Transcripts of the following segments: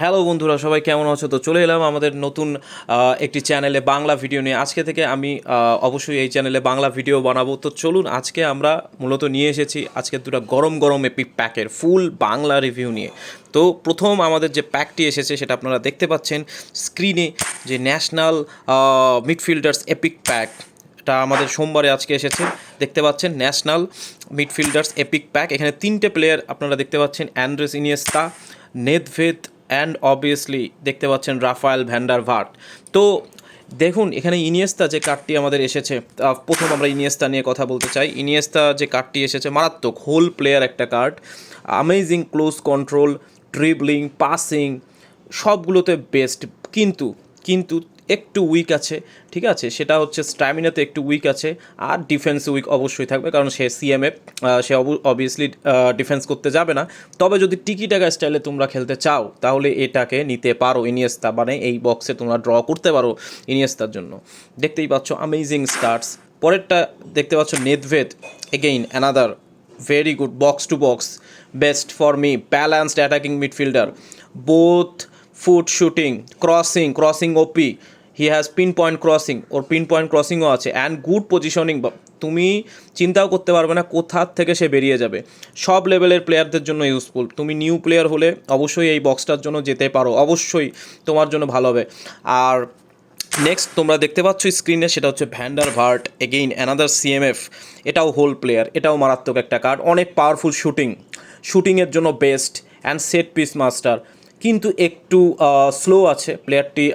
Hello বন্ধুরা, সবাই কেমন আছো? তো চলে এলাম আমাদের নতুন একটি চ্যানেলে বাংলা ভিডিও নিয়ে। আজকে থেকে আমি অবশ্যই এই চ্যানেলে বাংলা ভিডিও বানাবো। তো চলুন, আজকে আমরা মূলত নিয়ে এসেছি আজকে দুটো গরম গরম এপিক প্যাকের ফুল বাংলা রিভিউ নিয়ে। তো প্রথম আমাদের যে প্যাকটি এসেছে, সেটা আপনারা দেখতে পাচ্ছেন স্ক্রিনে যে ন্যাশনাল মিডফিল্ডার্স এপিক প্যাক। এটা আমাদের সোমবারে আজকে এসেছে। দেখতে পাচ্ছেন ন্যাশনাল মিডফিল্ডার্স এপিক প্যাক। এখানে তিনটে প্লেয়ার আপনারা দেখতে পাচ্ছেন, Andres Iniesta, Nedved and obviously দেখতে পাচ্ছেন রাফায়েল ভ্যান্ডার ভার্ট। তো দেখুন, এখানে ইনিয়েস্তা যে কার্ডটি আমাদের এসেছে প্রথম আমরা ইনিয়েস্তা নিয়ে কথা বলতে চাই। ইনিয়েস্তা যে কার্ডটি এসেছে, মারাত্মক হোল প্লেয়ার একটা card. Amazing close control dribbling passing সবগুলোতে বেস্ট কিন্তু কিন্তু একটু উইক আছে, ঠিক আছে? সেটা হচ্ছে স্ট্যামিনাতে একটু উইক আছে, আর ডিফেন্স উইক অবশ্যই থাকবে, কারণ সে সিএমএ সে অবভিয়াসলি ডিফেন্স করতে যাবে না। তবে যদি টিকি টাকা স্টাইলে তোমরা খেলতে চাও, তাহলে এটাকে নিতে পারো ইনিয়েস্তা মানে এই বক্সে তোমরা ড্র করতে পারো ইনিয়েস্তার জন্য। দেখতেই পাচ্ছ আমেজিং স্টার্টস পরেরটা দেখতে পাচ্ছ Nedved again another very good box to box best for me balanced attacking midfielder both foot shooting crossing crossing OP he has pinpoint crossing or pinpoint ক্রসিংও আছে অ্যান্ড গুড পজিশনিং তুমি চিন্তাও করতে পারবে না কোথার থেকে সে বেরিয়ে যাবে। সব লেভেলের প্লেয়ারদের জন্য ইউজফুল তুমি নিউ প্লেয়ার হলে অবশ্যই এই বক্সটার জন্য যেতে পারো। অবশ্যই তোমার জন্য ভালো হবে। আর নেক্সট তোমরা দেখতে পাচ্ছ স্ক্রিনে সেটা হচ্ছে van der Vaart again another CMF এটাও হোল প্লেয়ার এটাও মারাত্মক একটা কার্ড অনেক পাওয়ারফুল শুটিং শুটিংয়ের জন্য best and set piece master কিন্তু একটু স্লো আছে। প্লেয়ারটি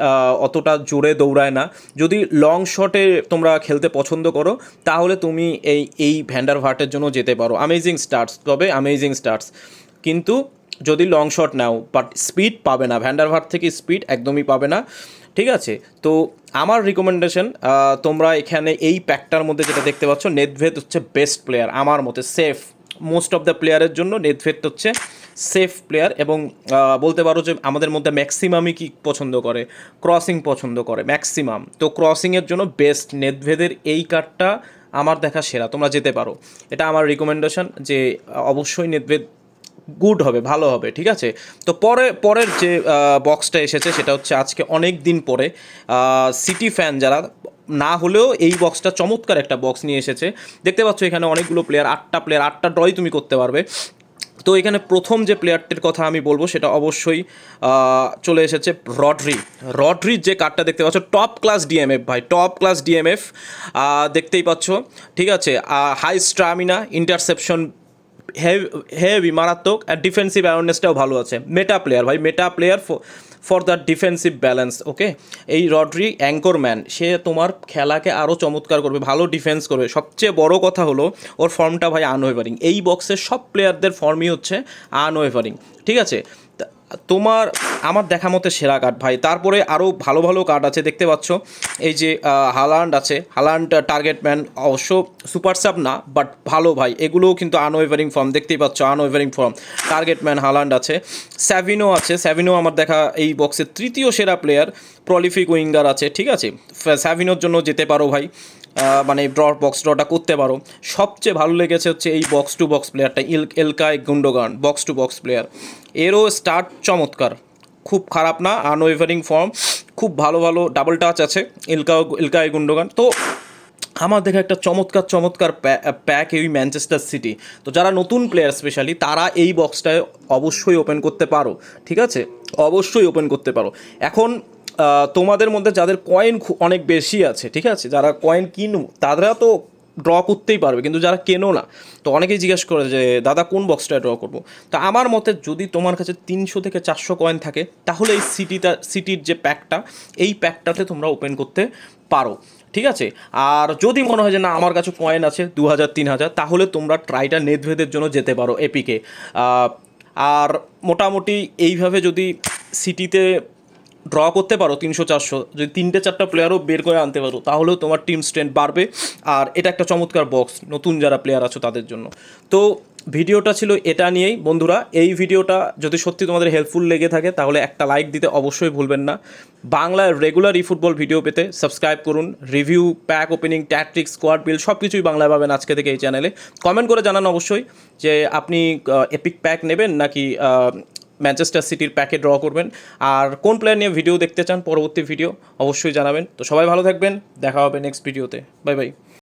অতটা জোরে দৌড়ায় না। যদি লং শটে তোমরা খেলতে পছন্দ করো, তাহলে তুমি এই এই ভ্যান্ডার ভার্টের জন্য যেতে পারো। আমেজিং স্টার্টস তবে আমেজিং স্টার্টস কিন্তু যদি লং শট নাও বাট স্পিড পাবে না ভ্যান্ডারভার্ট থেকে স্পিড একদমই পাবে না, ঠিক আছে? তো আমার রিকমেন্ডেশন তোমরা এখানে এই প্যাকটার মধ্যে যেটা দেখতে পাচ্ছ নেদভেদ হচ্ছে বেস্ট প্লেয়ার আমার মতে সেফ মোস্ট অফ দ্য প্লেয়ারের জন্য নেদভেদ হচ্ছে সেফ প্লেয়ার এবং বলতে পারো যে আমাদের মধ্যে ম্যাক্সিমামই কি পছন্দ করে? ক্রসিং পছন্দ করে ম্যাক্সিমাম তো ক্রসিংয়ের জন্য বেস্ট নেদভেদের এই কার্ডটা আমার দেখা সেরা, তোমরা যেতে পারো। এটা আমার রিকমেন্ডেশন যে অবশ্যই নেদভেদ গুড হবে, ভালো হবে, ঠিক আছে? তো পরে, পরের যে বক্সটা এসেছে সেটা হচ্ছে আজকে অনেক দিন পরে সিটি ফ্যান যারা, না হলেও এই বক্সটা চমৎকার একটা বক্স নিয়ে এসেছে। দেখতে পাচ্ছ এখানে অনেকগুলো প্লেয়ার আটটা প্লেয়ার আটটা ড্রই তুমি করতে পারবে। তো এখানে প্রথম যে প্লেয়ারটির কথা আমি বলব, সেটা অবশ্যই চলে এসেছে রডরি। রড্রির যে কার্ডটা দেখতে পাচ্ছ টপ ক্লাস ডিএমএফ ভাই টপ ক্লাস ডিএমএফ দেখতেই পাচ্ছ, ঠিক আছে? হাই স্ট্রামিনা ইন্টারসেপশন হেভি মারাত্মক, আর ডিফেন্সিভ অ্যাওয়ারনেসটাও ভালো আছে। মেটা প্লেয়ার ভাই meta player for the defensive balance okay এই রড্রি অ্যাঙ্কর ম্যান, সে তোমার খেলাকে আরও চমৎকার করবে, ভালো ডিফেন্স করবে। সবচেয়ে বড় কথা হলো, ওর ফর্মটা ভাই আনওয়েভারিং এই বক্সের সব প্লেয়ারদের ফর্মই হচ্ছে আনওয়েভারিং ঠিক আছে? তোমার, আমার দেখা মতে সেরা কার্ড ভাই। তারপরে আরও ভালো ভালো কার্ড আছে, দেখতে পাচ্ছ। এই যে হালান্ড আছে। হালান্ড টার্গেট ম্যান অবশ্য সুপার সাব না বাট ভালো ভাই। এগুলোও কিন্তু আনওয়েভারিং ফর্ম দেখতেই পাচ্ছ unwavering form target man Haaland আছে। স্যাভিনো আছে। স্যাভিনো আমার দেখা এই বক্সের তৃতীয় সেরা প্লেয়ার প্রলিফিক উইঙ্গার আছে, ঠিক আছে? স্যাভিনোর জন্য যেতে পারো ভাই। মানে ড্র বক্স ড্রটা করতে পারো। সবচেয়ে ভালো লেগেছে হচ্ছে এই বক্স টু বক্স প্লেয়ারটা Ilkay Gundogan box to box player এরও স্টার্ট চমৎকার। খুব খারাপ না আনওয়েভারিং ফর্ম খুব ভালো ভালো ডাবল টাচ আছে ইলকা ইলকাই গুন্ডোগান। তো আমার দেখা একটা চমৎকার চমৎকার প্যাক এই ম্যানচেস্টার সিটি তো যারা নতুন প্লেয়ার স্পেশালি তারা এই বক্সটায় অবশ্যই ওপেন করতে পারো, ঠিক আছে? অবশ্যই ওপেন করতে পারো। এখন তোমাদের মধ্যে যাদের কয়েন অনেক বেশি আছে, ঠিক আছে? যারা কয়েন কিনু তারা তো ড্র করতেই পারবে, কিন্তু যারা কেনো না, তো অনেকেই জিজ্ঞেস করে যে, দাদা, কোন বক্সটায় ড্র করব? তো আমার মতে যদি তোমার কাছে তিনশো থেকে চারশো কয়েন থাকে, তাহলে এই সিটিটা সিটির যে প্যাকটা এই প্যাকটাতে তোমরা ওপেন করতে পারো, ঠিক আছে? আর যদি মনে হয় যে, না, আমার কাছে কয়েন আছে দু হাজার তিন হাজার তাহলে তোমরা ট্রাইটা নেদভেদের জন্য যেতে পারো এপিকে আর মোটামুটি এইভাবে যদি সিটিতে ড্র করতে পারো তিনশো চারশো। যদি তিনটে চারটা প্লেয়ারও বের করে আনতে পারো, তাহলেও তোমার টিম স্ট্রেন্থ বাড়বে। আর এটা একটা চমৎকার বক্স নতুন যারা প্লেয়ার আছো তাদের জন্য। তো ভিডিওটা ছিল এটা নিয়েই। বন্ধুরা, এই ভিডিওটা যদি সত্যি তোমাদের হেল্পফুল লেগে থাকে, তাহলে একটা লাইক দিতে অবশ্যই ভুলবেন না। বাংলার রেগুলার ই ফুটবল ভিডিও পেতে সাবস্ক্রাইব করুন। Review pack opening tactic squad build সব কিছুই বাংলায় পাবেন আজকে থেকে এই চ্যানেলে কমেন্ট করে জানান অবশ্যই যে আপনি এপিক প্যাক নেবেন নাকি ম্যানচেস্টার সিটির প্যাকে ড্র করবেন। আর কোন প্লেয়ার নিয়ে ভিডিও দেখতে চান, পরবর্তী ভিডিও অবশ্যই জানাবেন। তো সবাই ভালো থাকবেন, দেখা হবে নেক্সট ভিডিওতে বাই বাই